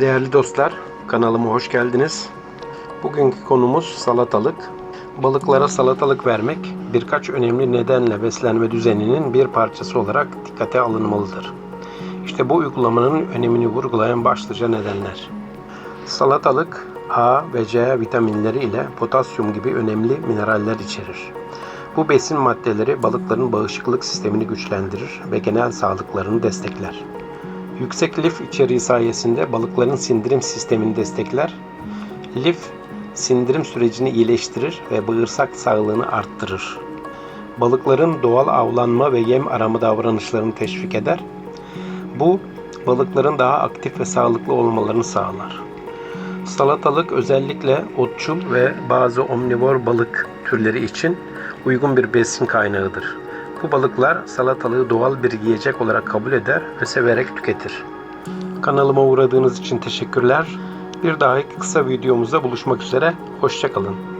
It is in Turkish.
Değerli dostlar, kanalıma hoş geldiniz. Bugünkü konumuz salatalık. Balıklara salatalık vermek birkaç önemli nedenle beslenme düzeninin bir parçası olarak dikkate alınmalıdır. İşte bu uygulamanın önemini vurgulayan başlıca nedenler. Salatalık A ve C vitaminleri ile potasyum gibi önemli mineraller içerir. Bu besin maddeleri balıkların bağışıklık sistemini güçlendirir ve genel sağlıklarını destekler. Yüksek lif içeriği sayesinde balıkların sindirim sistemini destekler. Lif sindirim sürecini iyileştirir ve bağırsak sağlığını arttırır. Balıkların doğal avlanma ve yem arama davranışlarını teşvik eder. Bu balıkların daha aktif ve sağlıklı olmalarını sağlar. Salatalık özellikle otçul ve bazı omnivor balık türleri için uygun bir besin kaynağıdır. Bu balıklar salatalığı doğal bir yiyecek olarak kabul eder ve severek tüketir. Kanalıma uğradığınız için teşekkürler. Bir dahaki kısa videomuzda buluşmak üzere. Hoşçakalın.